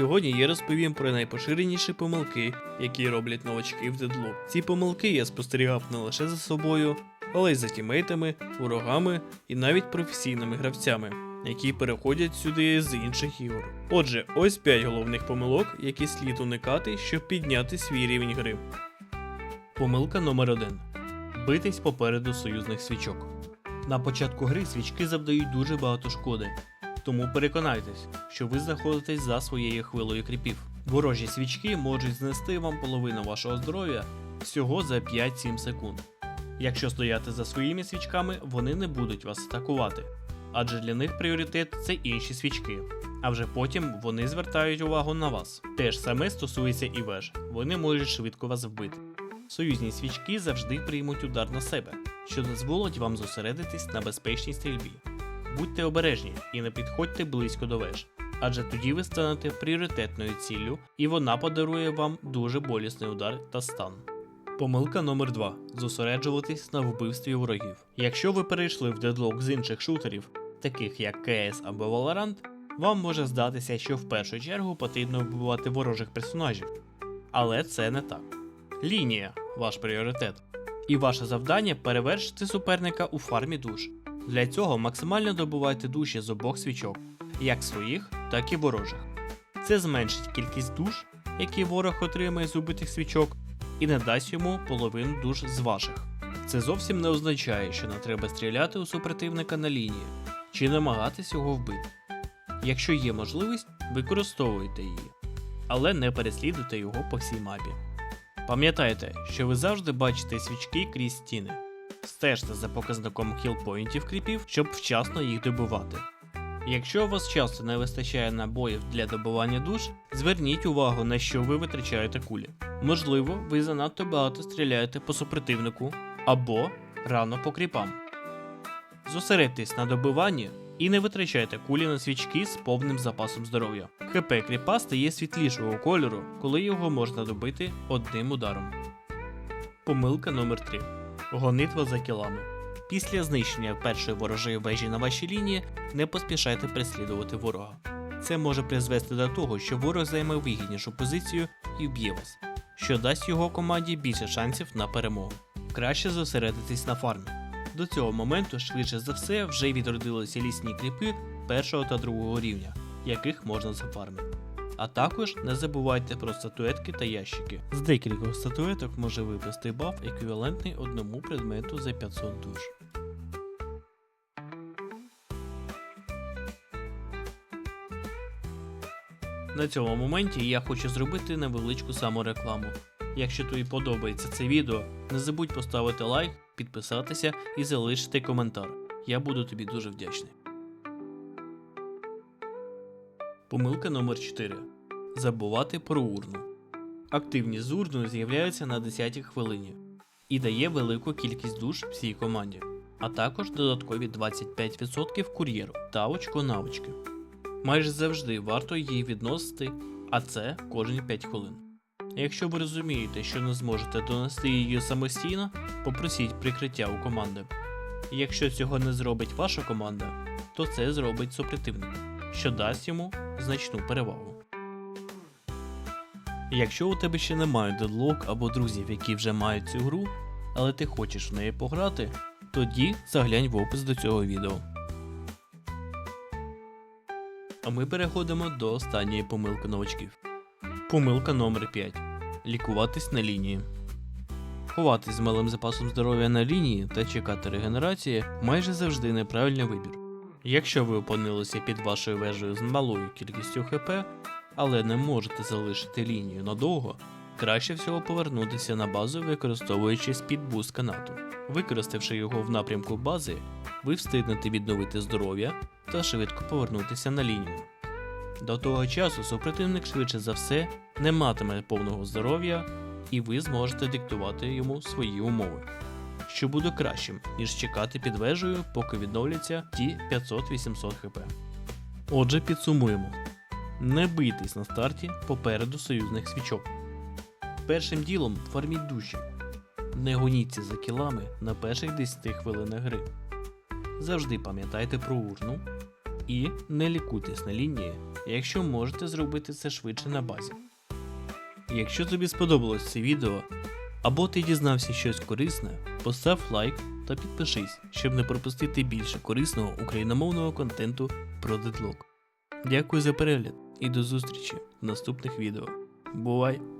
Сьогодні я розповім про найпоширеніші помилки, які роблять новачки в дедлок. Ці помилки я спостерігав не лише за собою, але й за тімейтами, ворогами і навіть професійними гравцями, які переходять сюди з інших ігор. Отже, ось 5 головних помилок, які слід уникати, щоб підняти свій рівень гри. Помилка номер 1 Битись попереду союзних свічок. На початку гри свічки завдають дуже багато шкоди, тому переконайтесь, що ви знаходитесь за своєю хвилою кріпів. Ворожі свічки можуть знести вам половину вашого здоров'я всього за 5-7 секунд. Якщо стояти за своїми свічками, вони не будуть вас атакувати, адже для них пріоритет це інші свічки. А вже потім вони звертають увагу на вас. Те ж саме стосується і веж, вони можуть швидко вас вбити. Союзні свічки завжди приймуть удар на себе, що дозволить вам зосередитись на безпечній стрільбі. Будьте обережні і не підходьте близько до веж, адже тоді ви станете пріоритетною ціллю, і вона подарує вам дуже болісний удар та стан. Помилка номер 2 зосереджуватись на вбивстві ворогів. Якщо ви перейшли в дедлок з інших шутерів, таких як CS або Valorant, вам може здатися, що в першу чергу потрібно вбивати ворожих персонажів. Але це не так. Лінія ваш пріоритет. І ваше завдання перевершити суперника у фармі душ. Для цього максимально добувайте душі з обох свічок, як своїх, так і ворожих. Це зменшить кількість душ, які ворог отримає з убитих свічок, і не дасть йому половину душ з ваших. Це зовсім не означає, що не треба стріляти у супротивника на лінії чи намагатись його вбити. Якщо є можливість, використовуйте її, але не переслідуйте його по всій мапі. Пам'ятайте, що ви завжди бачите свічки крізь стіни. Стежте за показником хілпоінтів кріпів, щоб вчасно їх добивати. Якщо у вас часто не вистачає набоїв для добування душ, зверніть увагу на що ви витрачаєте кулі. Можливо, ви занадто багато стріляєте по супротивнику або рано по кріпам. Зосередьтесь на добиванні і не витрачайте кулі на свічки з повним запасом здоров'я. ХП кріпа стає світлішого кольору, коли його можна добити одним ударом. Помилка номер 3 Гонитва за кілами. Після знищення першої ворожої вежі на вашій лінії не поспішайте переслідувати ворога. Це може призвести до того, що ворог займе вигіднішу позицію і вб'є вас, що дасть його команді більше шансів на перемогу. Краще зосередитись на фармі. До цього моменту, швидше за все, вже відродилися лісні кріпи першого та другого рівня, яких можна зафармити. А також не забувайте про статуетки та ящики. З декількох статуеток може випасти баф, еквівалентний одному предмету за 500 душ. На цьому моменті я хочу зробити невеличку саморекламу. Якщо тобі подобається це відео, не забудь поставити лайк, підписатися і залишити коментар. Я буду тобі дуже вдячний. Помилка номер 4 Забувати про урну. Активність з урну з'являється на 10 хвилині і дає велику кількість душ всій команді, а також додаткові 25% кур'єру та очко навички. Майже завжди варто її відносити, а це кожні 5 хвилин. Якщо ви розумієте, що не зможете донести її самостійно, попросіть прикриття у команди. Якщо цього не зробить ваша команда, то це зробить супротивник, що дасть йому значну перевагу. Якщо у тебе ще немає дедлок або друзів, які вже мають цю гру, але ти хочеш в неї пограти, тоді заглянь в опис до цього відео. А ми переходимо до останньої помилки новачків. Помилка номер 5. Лікуватись на лінії. Ховатись з малим запасом здоров'я на лінії та чекати регенерації майже завжди неправильний вибір. Якщо ви опинилися під вашою вежею з малою кількістю ХП, але не можете залишити лінію надовго, краще всього повернутися на базу, використовуючи спідбуст канату. Використавши його в напрямку бази, ви встигнете відновити здоров'я та швидко повернутися на лінію. До того часу супротивник швидше за все не матиме повного здоров'я, і ви зможете диктувати йому свої умови, що буде кращим, ніж чекати під вежею, поки відновляться ті 500-800 хп. Отже, підсумуємо: не бийтесь на старті попереду союзних свічок. Першим ділом фарміть душі. Не гоніться за кілами на перших 10 хвилинах гри. Завжди пам'ятайте про урну І не лікуйтесь на лінії, якщо можете зробити це швидше на базі. Якщо тобі сподобалось це відео, або ти дізнався щось корисне, постав лайк та підпишись, щоб не пропустити більше корисного україномовного контенту про дедлок. Дякую за перегляд і до зустрічі в наступних відео. Бувай!